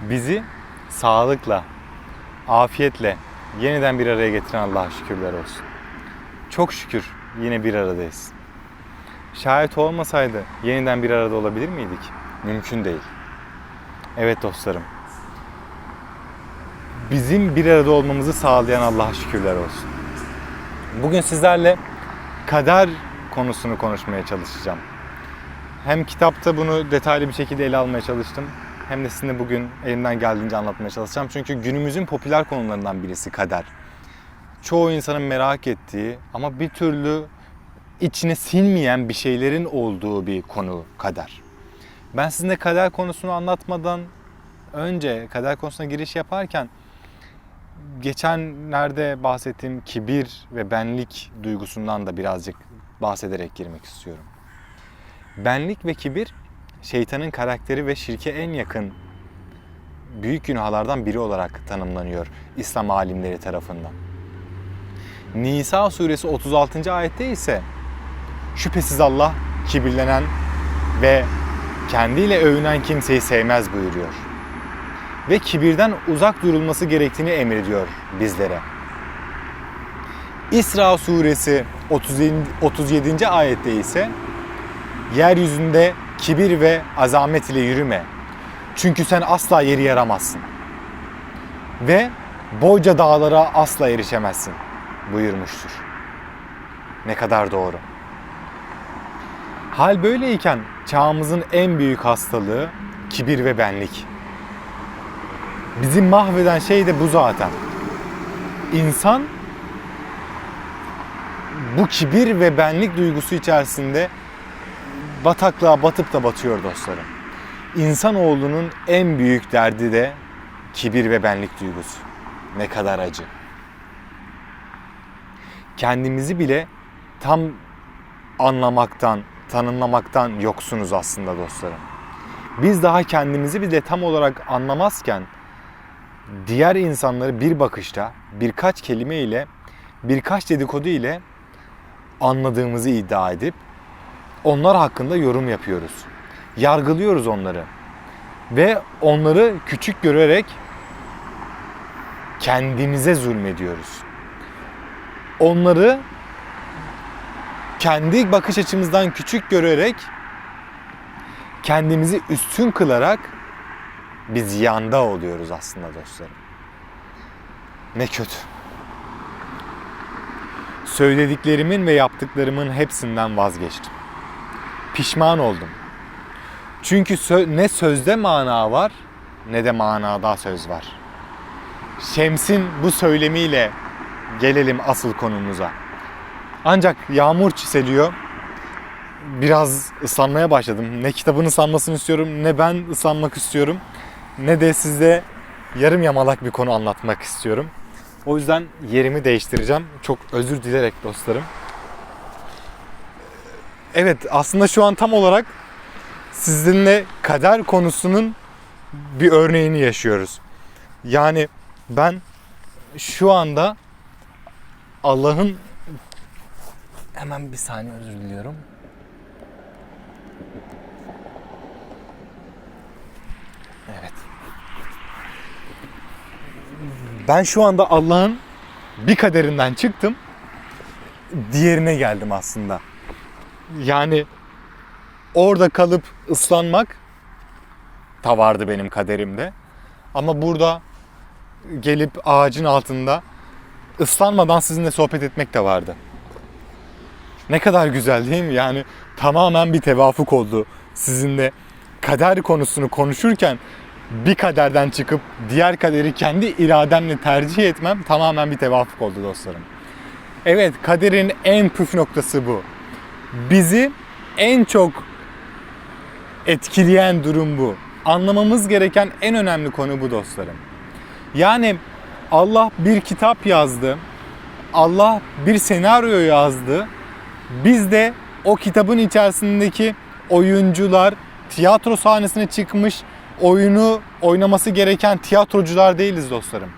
Bizi sağlıkla, afiyetle yeniden bir araya getiren Allah'a şükürler olsun. Çok şükür yine bir aradayız. Şayet olmasaydı yeniden bir arada olabilir miydik? Mümkün değil. Evet dostlarım. Bizim bir arada olmamızı sağlayan Allah'a şükürler olsun. Bugün sizlerle kader konusunu konuşmaya çalışacağım. Hem kitapta bunu detaylı bir şekilde ele almaya çalıştım. Hem de sizinle bugün elimden geldiğince anlatmaya çalışacağım. Çünkü günümüzün popüler konularından birisi kader. Çoğu insanın merak ettiği ama bir türlü içine sinmeyen bir şeylerin olduğu bir konu kader. Ben sizinle kader konusunu anlatmadan önce kader konusuna giriş yaparken geçenlerde bahsettiğim kibir ve benlik duygusundan da birazcık bahsederek girmek istiyorum. Benlik ve kibir şeytanın karakteri ve şirke en yakın büyük günahlardan biri olarak tanımlanıyor İslam alimleri tarafından. Nisa suresi 36. ayette ise şüphesiz Allah kibirlenen ve kendiyle övünen kimseyi sevmez buyuruyor. Ve kibirden uzak durulması gerektiğini emrediyor bizlere. İsra suresi 37. 37. ayette ise yeryüzünde kibir ve azamet ile yürüme. Çünkü sen asla yeri yaramazsın. Ve boyca dağlara asla erişemezsin buyurmuştur. Ne kadar doğru. Hal böyleyken çağımızın en büyük hastalığı kibir ve benlik. Bizi mahveden şey de bu zaten. İnsan bu kibir ve benlik duygusu içerisinde bataklığa batıp da batıyor dostlarım. İnsanoğlunun en büyük derdi de kibir ve benlik duygusu. Ne kadar acı. Kendimizi bile tam anlamaktan, tanımlamaktan yoksunuz aslında dostlarım. Biz daha kendimizi bile tam olarak anlamazken diğer insanları bir bakışta, birkaç kelime ile, birkaç dedikodu ile anladığımızı iddia edip onlar hakkında yorum yapıyoruz. Yargılıyoruz onları. Ve onları küçük görerek kendimize zulmediyoruz. Onları kendi bakış açımızdan küçük görerek kendimizi üstün kılarak biz yanda oluyoruz aslında dostlarım. Ne kötü. Söylediklerimin ve yaptıklarımın hepsinden vazgeçtim. Pişman oldum. Çünkü sö- ne sözde mana var ne de manada söz var. Şems'in bu söylemiyle gelelim asıl konumuza. Ancak yağmur çiseliyor. Biraz ıslanmaya başladım. Ne kitabın ıslanmasını istiyorum, ne ben ıslanmak istiyorum. Ne de size yarım yamalak bir konu anlatmak istiyorum. O yüzden yerimi değiştireceğim. Çok özür dilerek dostlarım. Evet aslında şu an tam olarak sizinle kader konusunun bir örneğini yaşıyoruz. Yani ben şu anda Allah'ın hemen bir saniye özür diliyorum. Evet. Ben şu anda Allah'ın bir kaderinden çıktım. Diğerine geldim aslında. Yani orada kalıp ıslanmak da vardı benim kaderimde. Ama burada gelip ağacın altında ıslanmadan sizinle sohbet etmek de vardı. Ne kadar güzel değil mi? Yani tamamen bir tevafuk oldu sizinle kader konusunu konuşurken bir kaderden çıkıp diğer kaderi kendi irademle tercih etmem tamamen bir tevafuk oldu dostlarım. Evet kaderin en püf noktası bu. Bizi en çok etkileyen durum bu. Anlamamız gereken en önemli konu bu dostlarım. Yani Allah bir kitap yazdı. Allah bir senaryo yazdı. Biz de o kitabın içerisindeki oyuncular, tiyatro sahnesine çıkmış oyunu oynaması gereken tiyatrocular değiliz dostlarım.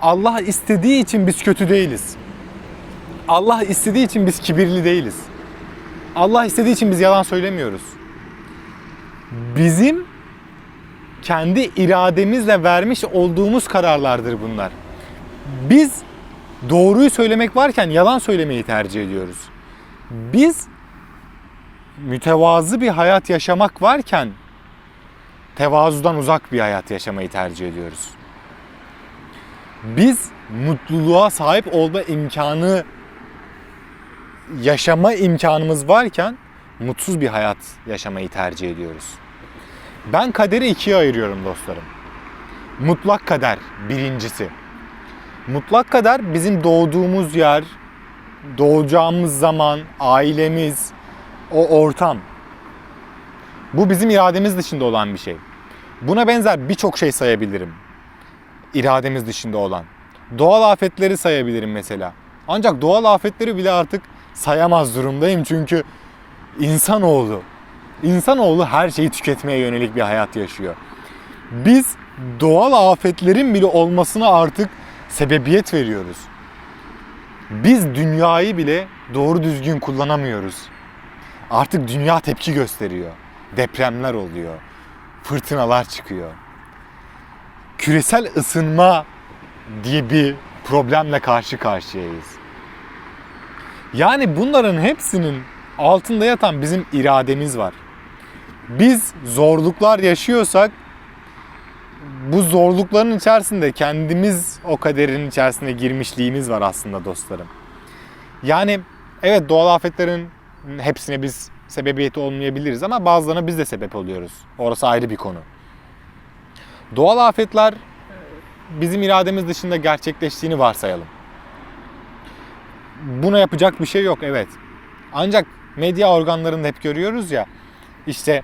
Allah istediği için biz kötü değiliz. Allah istediği için biz kibirli değiliz. Allah istediği için biz yalan söylemiyoruz. Bizim kendi irademizle vermiş olduğumuz kararlardır bunlar. Biz doğruyu söylemek varken yalan söylemeyi tercih ediyoruz. Biz mütevazı bir hayat yaşamak varken tevazudan uzak bir hayat yaşamayı tercih ediyoruz. Biz mutluluğa sahip olma imkanı yaşama imkanımız varken mutsuz bir hayat yaşamayı tercih ediyoruz. Ben kaderi ikiye ayırıyorum dostlarım. Mutlak kader birincisi. Mutlak kader bizim doğduğumuz yer, doğacağımız zaman, ailemiz, o ortam. Bu bizim irademiz dışında olan bir şey. Buna benzer birçok şey sayabilirim. İrademiz dışında olan. Doğal afetleri sayabilirim mesela. Ancak doğal afetleri bile artık sayamaz durumdayım çünkü insanoğlu insanoğlu her şeyi tüketmeye yönelik bir hayat yaşıyor. Biz doğal afetlerin bile olmasına artık sebebiyet veriyoruz. Biz dünyayı bile doğru düzgün kullanamıyoruz. Artık dünya tepki gösteriyor. Depremler oluyor. Fırtınalar çıkıyor. Küresel ısınma diye bir problemle karşı karşıyayız. Yani bunların hepsinin altında yatan bizim irademiz var. Biz zorluklar yaşıyorsak bu zorlukların içerisinde kendimiz o kaderin içerisine girmişliğimiz var aslında dostlarım. Yani evet doğal afetlerin hepsine biz sebebiyeti olmayabiliriz ama bazılarına biz de sebep oluyoruz. Orası ayrı bir konu. Doğal afetler bizim irademiz dışında gerçekleştiğini varsayalım. Buna yapacak bir şey yok evet. Ancak medya organlarında hep görüyoruz ya işte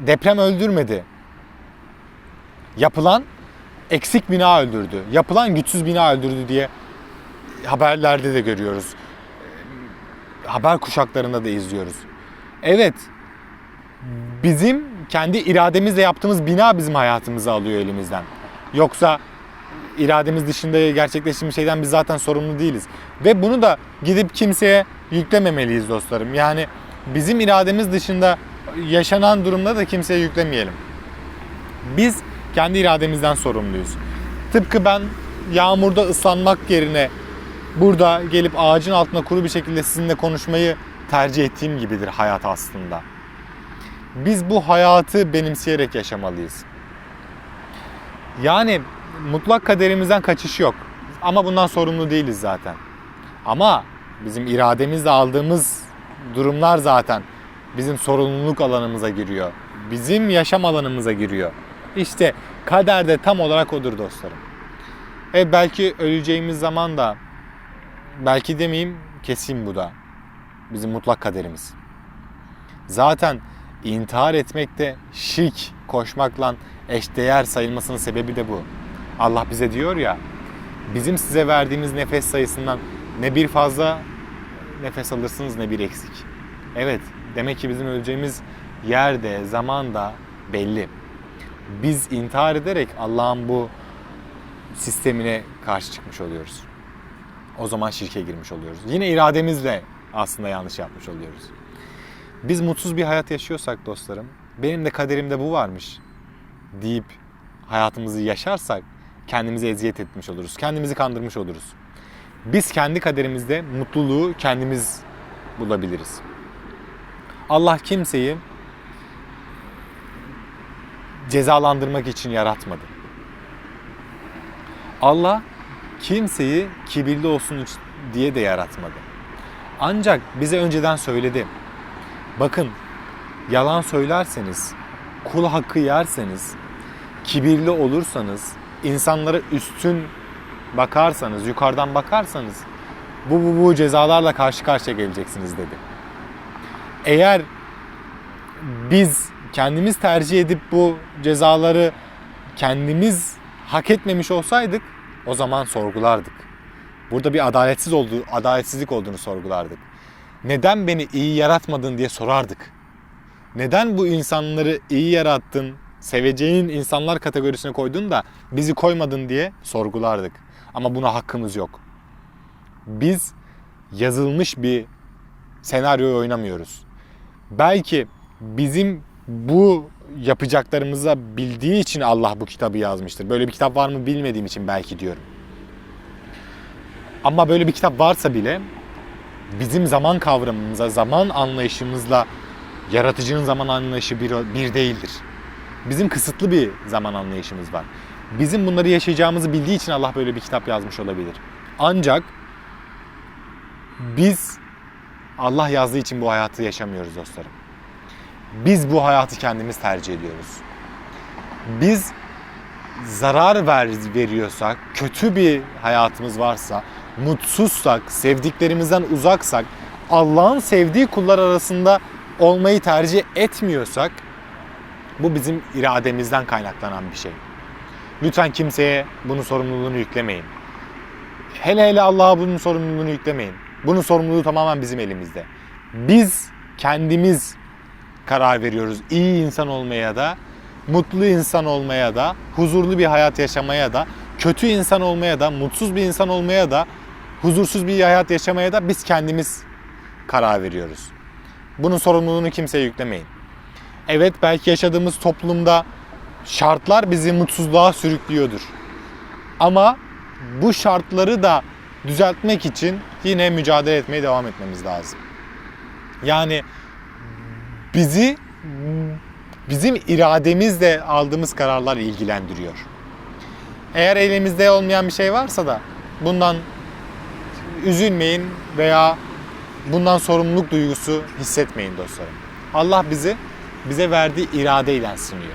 deprem öldürmedi. Yapılan eksik bina öldürdü. Yapılan güçsüz bina öldürdü diye haberlerde de görüyoruz. Haber kuşaklarında da izliyoruz. Evet. Bizim kendi irademizle yaptığımız bina bizim hayatımızı alıyor elimizden. Yoksa irademiz dışında gerçekleştirmiş şeyden biz zaten sorumlu değiliz. Ve bunu da gidip kimseye yüklememeliyiz dostlarım. Yani bizim irademiz dışında yaşanan durumda da kimseye yüklemeyelim. Biz kendi irademizden sorumluyuz. Tıpkı ben yağmurda ıslanmak yerine burada gelip ağacın altında kuru bir şekilde sizinle konuşmayı tercih ettiğim gibidir hayat aslında. Biz bu hayatı benimseyerek yaşamalıyız. Yani mutlak kaderimizden kaçış yok. Ama bundan sorumlu değiliz zaten. Ama bizim irademizle aldığımız durumlar zaten bizim sorumluluk alanımıza giriyor. Bizim yaşam alanımıza giriyor. İşte kader de tam olarak odur dostlarım. E belki öleceğimiz zaman da belki demeyeyim kesin bu da bizim mutlak kaderimiz. Zaten intihar etmek de şirk koşmakla eşdeğer sayılmasının sebebi de bu. Allah bize diyor ya bizim size verdiğimiz nefes sayısından ne bir fazla nefes alırsınız ne bir eksik. Evet demek ki bizim öleceğimiz yerde zaman da belli. Biz intihar ederek Allah'ın bu sistemine karşı çıkmış oluyoruz. O zaman şirke girmiş oluyoruz. Yine irademizle aslında yanlış yapmış oluyoruz. Biz mutsuz bir hayat yaşıyorsak dostlarım, benim de kaderimde bu varmış deyip hayatımızı yaşarsak kendimize eziyet etmiş oluruz. Kendimizi kandırmış oluruz. Biz kendi kaderimizde mutluluğu kendimiz bulabiliriz. Allah kimseyi cezalandırmak için yaratmadı. Allah kimseyi kibirli olsun diye de yaratmadı. Ancak bize önceden söyledi. Bakın yalan söylerseniz, kul hakkı yerseniz, kibirli olursanız, insanlara üstün bakarsanız, yukarıdan bakarsanız bu bu bu cezalarla karşı karşıya geleceksiniz dedi. Eğer biz kendimiz tercih edip bu cezaları kendimiz hak etmemiş olsaydık o zaman sorgulardık. Burada bir adaletsiz olduğu, adaletsizlik olduğunu sorgulardık. Neden beni iyi yaratmadın diye sorardık. Neden bu insanları iyi yarattın, seveceğin insanlar kategorisine koydun da bizi koymadın diye sorgulardık. Ama buna hakkımız yok. Biz yazılmış bir senaryoyu oynamıyoruz. Belki bizim bu yapacaklarımıza bildiği için Allah bu kitabı yazmıştır. Böyle bir kitap var mı bilmediğim için belki diyorum. Ama böyle bir kitap varsa bile bizim zaman kavramımıza, zaman anlayışımızla yaratıcının zaman anlayışı bir, bir değildir. Bizim kısıtlı bir zaman anlayışımız var. Bizim bunları yaşayacağımızı bildiği için Allah böyle bir kitap yazmış olabilir. Ancak biz Allah yazdığı için bu hayatı yaşamıyoruz dostlarım. Biz bu hayatı kendimiz tercih ediyoruz. Biz zarar ver, veriyorsak, kötü bir hayatımız varsa, mutsuzsak, sevdiklerimizden uzaksak, Allah'ın sevdiği kullar arasında olmayı tercih etmiyorsak bu bizim irademizden kaynaklanan bir şey. Lütfen kimseye bunun sorumluluğunu yüklemeyin. Hele hele Allah'a bunun sorumluluğunu yüklemeyin. Bunun sorumluluğu tamamen bizim elimizde. Biz kendimiz karar veriyoruz. İyi insan olmaya da, mutlu insan olmaya da, huzurlu bir hayat yaşamaya da, kötü insan olmaya da, mutsuz bir insan olmaya da, huzursuz bir hayat yaşamaya da biz kendimiz karar veriyoruz. Bunun sorumluluğunu kimseye yüklemeyin. Evet belki yaşadığımız toplumda şartlar bizi mutsuzluğa sürüklüyordur. Ama bu şartları da düzeltmek için yine mücadele etmeye devam etmemiz lazım. Yani bizi bizim irademizle aldığımız kararlar ilgilendiriyor. Eğer elimizde olmayan bir şey varsa da bundan üzülmeyin veya bundan sorumluluk duygusu hissetmeyin dostlarım. Allah bizi bize verdiği iradeyle sınıyor.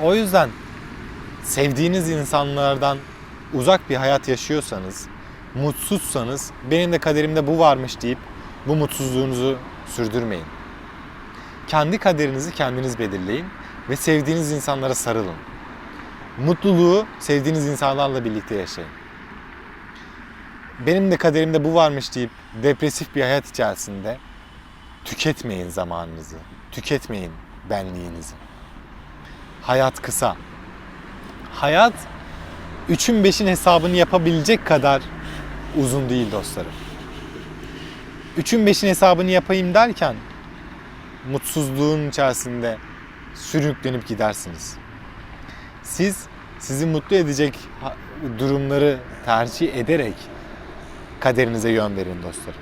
O yüzden sevdiğiniz insanlardan uzak bir hayat yaşıyorsanız, mutsuzsanız benim de kaderimde bu varmış deyip bu mutsuzluğunuzu sürdürmeyin. Kendi kaderinizi kendiniz belirleyin ve sevdiğiniz insanlara sarılın. Mutluluğu sevdiğiniz insanlarla birlikte yaşayın. Benim de kaderimde bu varmış deyip depresif bir hayat içerisinde tüketmeyin zamanınızı. Tüketmeyin benliğinizi. Hayat kısa. Hayat üçün beşin hesabını yapabilecek kadar uzun değil dostlarım. Üçün beşin hesabını yapayım derken mutsuzluğun içerisinde sürüklenip gidersiniz. Siz sizi mutlu edecek durumları tercih ederek kaderinize yön verin dostlarım.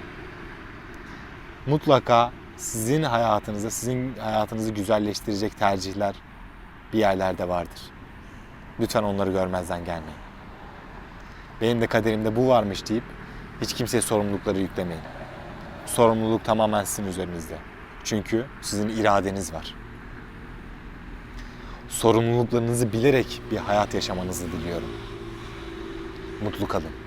Mutlaka sizin hayatınıza, sizin hayatınızı güzelleştirecek tercihler bir yerlerde vardır. Lütfen onları görmezden gelmeyin. Benim de kaderimde bu varmış deyip hiç kimseye sorumlulukları yüklemeyin. Sorumluluk tamamen sizin üzerinizde. Çünkü sizin iradeniz var. Sorumluluklarınızı bilerek bir hayat yaşamanızı diliyorum. Mutlu kalın.